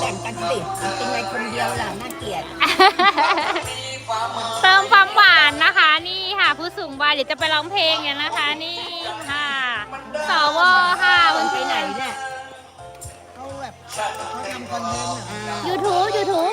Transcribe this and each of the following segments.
แบ่งกันสิเป็นไงคนเดียวล่ะน่าเกลียดเติมความหวานนะคะ นี่ค่ะผู้สูงวัยเดี๋ยวจะไปร้องเพลงกันนะคะ นี่ค่ะสวค่ะมันไปไหนเนี่ยเขาแบบเขาทำคอนเทนต์ยูทูบยูทูบ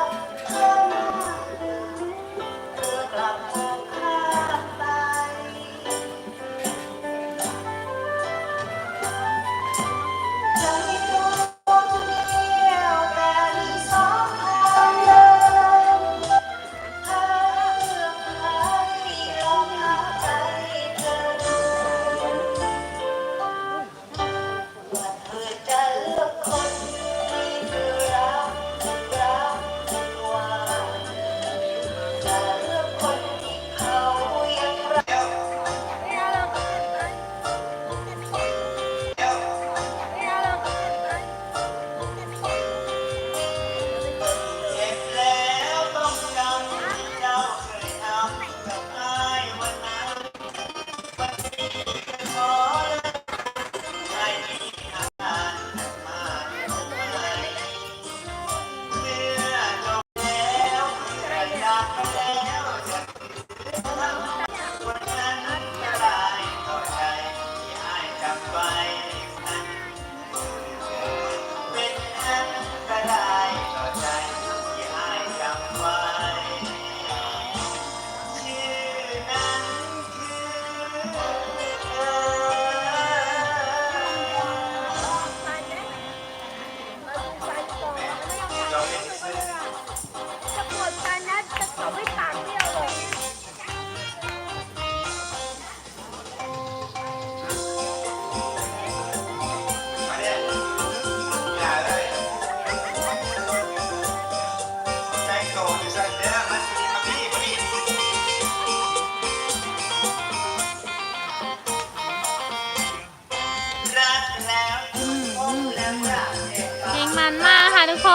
มันมากค่ะทุกค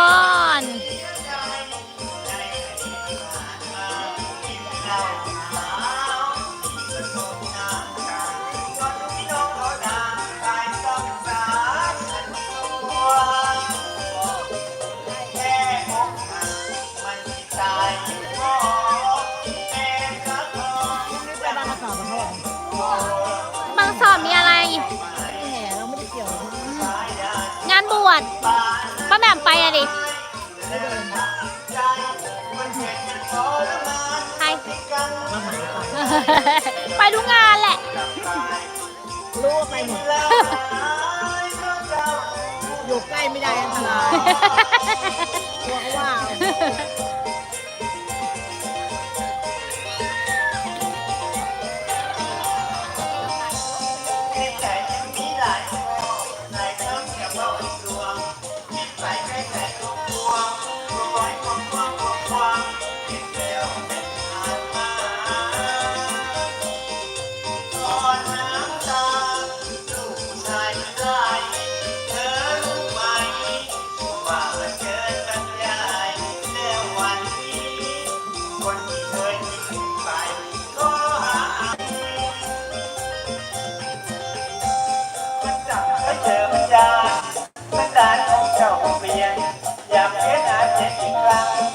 น บางสอบมีอะไร แหมเราไม่ได้เกี่ยว งานบวช ดิใคไปดูงานแหละ รู้ว่าไปหมดอยู่ใกล้ไม่ได้อันตราย มันดานของเจ้าเปลี่ยนอยากเห็นอาเจ็ดอีกครั้ง